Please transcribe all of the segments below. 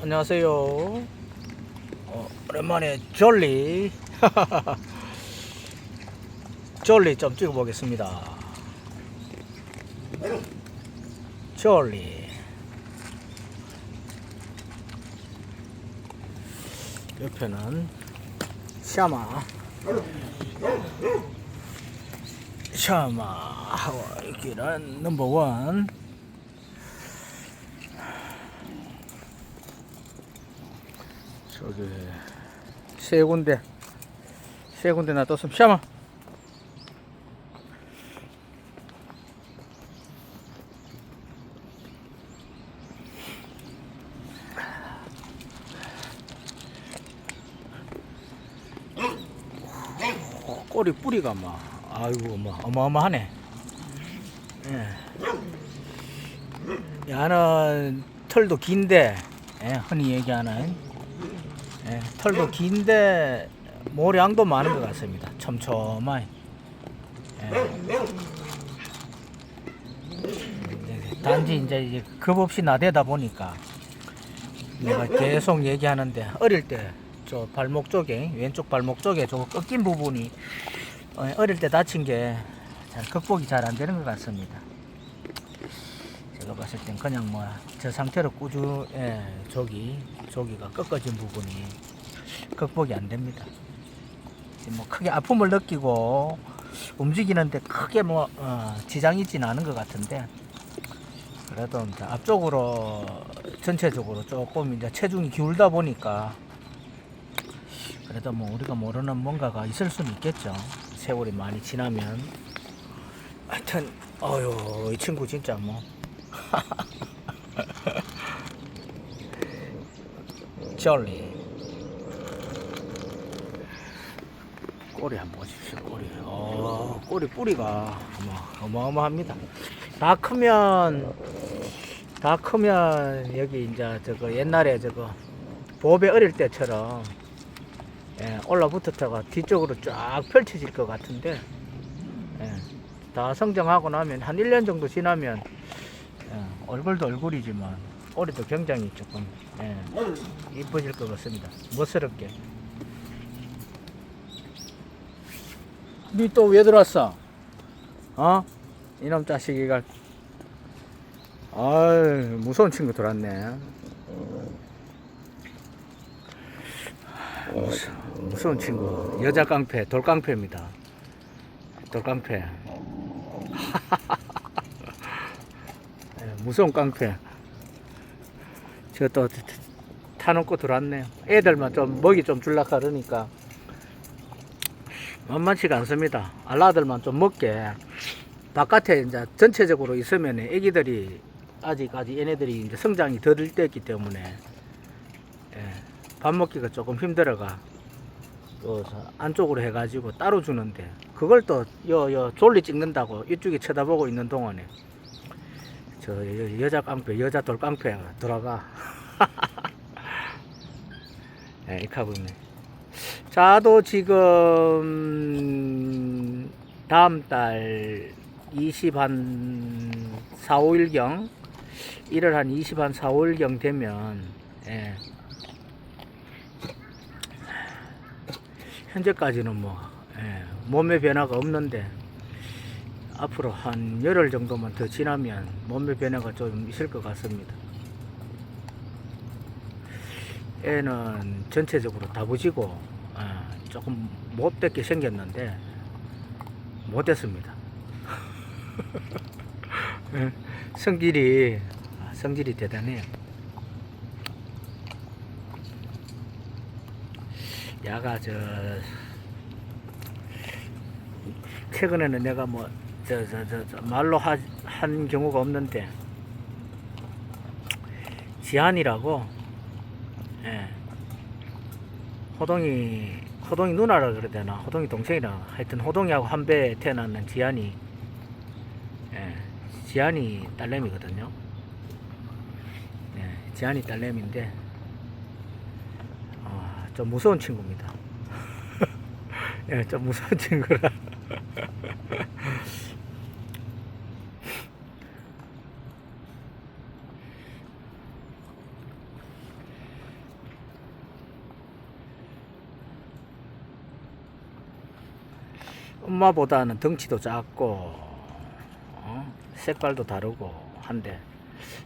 안녕하세요. 어, 오랜만에 졸리. 졸리 좀 찍어보겠습니다. 졸리. 옆에는 샤마. 샤마. 하와이기란 넘버원. 저기 세 군데. 세 군데 놔뒀으면 샤마. 어, 꼬리 뿌리가 막 아이고 뭐 어마어마하네. 예. 야는 털도 긴데 예, 흔히 얘기하는 예, 털도 긴데 모량도 많은 것 같습니다. 촘촘하게. 예. 단지 이제 이제 겁 없이 나대다 보니까 내가 계속 얘기하는데 어릴 때 저 발목 쪽에 왼쪽 발목 쪽에 저 꺾인 부분이 어, 어릴 때 다친 게 잘 극복이 잘 안 되는 것 같습니다. 제가 봤을 땐 그냥 뭐 저 상태로 꾸준히 예, 저기 저기가 꺾어진 부분이 극복이 안 됩니다. 뭐 크게 아픔을 느끼고 움직이는데 크게 뭐 어, 지장이 있지는 않은 것 같은데 그래도 이제 앞쪽으로 전체적으로 조금 이제 체중이 기울다 보니까 그래도 뭐 우리가 모르는 뭔가가 있을 수는 있겠죠. 세월이 많이 지나면 하여튼 어휴 이 친구 진짜 뭐 졸리. 꼬리 한번 보십시오 꼬리. 어 꼬리 뿌리가 어마, 어마어마합니다. 다 크면 다 크면 여기 이제 저거 옛날에 저거 보배 어릴 때처럼 예, 올라붙었다가 뒤쪽으로 쫙 펼쳐질 것 같은데 예, 다 성장하고 나면 한 1년 정도 지나면 예, 얼굴도 얼굴이지만 꼬리도 굉장히 조금 예, 이뻐질 것 같습니다. 멋스럽게. 니 또 왜 들어왔어? 어? 이놈 자식이가 아유 무서운 친구 들어왔네. 무서, 무서운 친구 여자 깡패 돌깡패입니다. 돌깡패. 예, 무서운 깡패. 저또 타놓고 들어왔네요. 애들만 좀 먹이 좀 줄라 그러니까 만만치가 않습니다. 알라들만 좀 먹게 바깥에 이제 전체적으로 있으면 애기들이 아직 아직 얘네들이 이제 성장이 덜 됐기 때문에 예, 밥 먹기가 조금 힘들어가 또 안쪽으로 해가지고 따로 주는데 그걸 또 여 여 졸리 찍는다고 이쪽에 쳐다보고 있는 동안에 저 여, 여자 깡패 여자 돌 깡패가 들어가. 네, 있네 자도 지금 다음 달 20 한 4, 5일경 1월 한 20 한 4, 5일경 되면 예. 현재까지는 뭐 예, 몸의 변화가 없는데 앞으로 한 열흘 정도만 더 지나면 몸의 변화가 좀 있을 것 같습니다. 애는 전체적으로 다부지고 아, 조금 못됐게 생겼는데 못됐습니다. 예, 성질이 아, 성질이 대단해요. 야가 저 최근에는 내가 뭐 저 저 저 말로 하, 한 경우가 없는데. 지한이라고. 예. 호동이 호동이 누나라 그래야 되나? 호동이 동생이라. 하여튼 호동이하고 한배 태어나는 지한이. 예. 지한이 딸내미거든요. 예. 지한이 딸내미인데 아, 좀 무서운 친구입니다. 예, 좀 무서운 친구라 엄마보다는 덩치도 작고 어? 색깔도 다르고 한데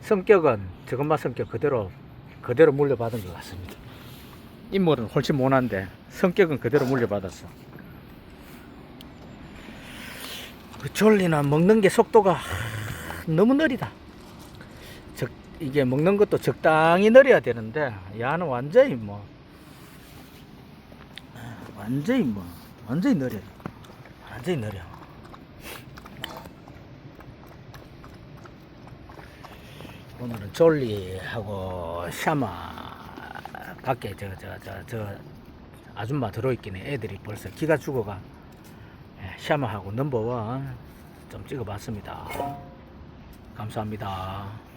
성격은 저것만 성격 그대로 그대로 물려받은 것 같습니다. 인물은 훨씬 못한데 성격은 그대로 물려받았어. 그 졸리나 먹는 게 속도가 너무 느리다. 적, 이게 먹는 것도 적당히 느려야 되는데 야는 완전히 뭐 완전히 뭐 완전히 느려. 완전히 느려. 오늘은 졸리하고 샤마 밖에 저 저 저 저 아줌마 들어있긴 해. 애들이 벌써 기가 죽어가 예, 샤마하고 넘버원 좀 찍어봤습니다. 감사합니다.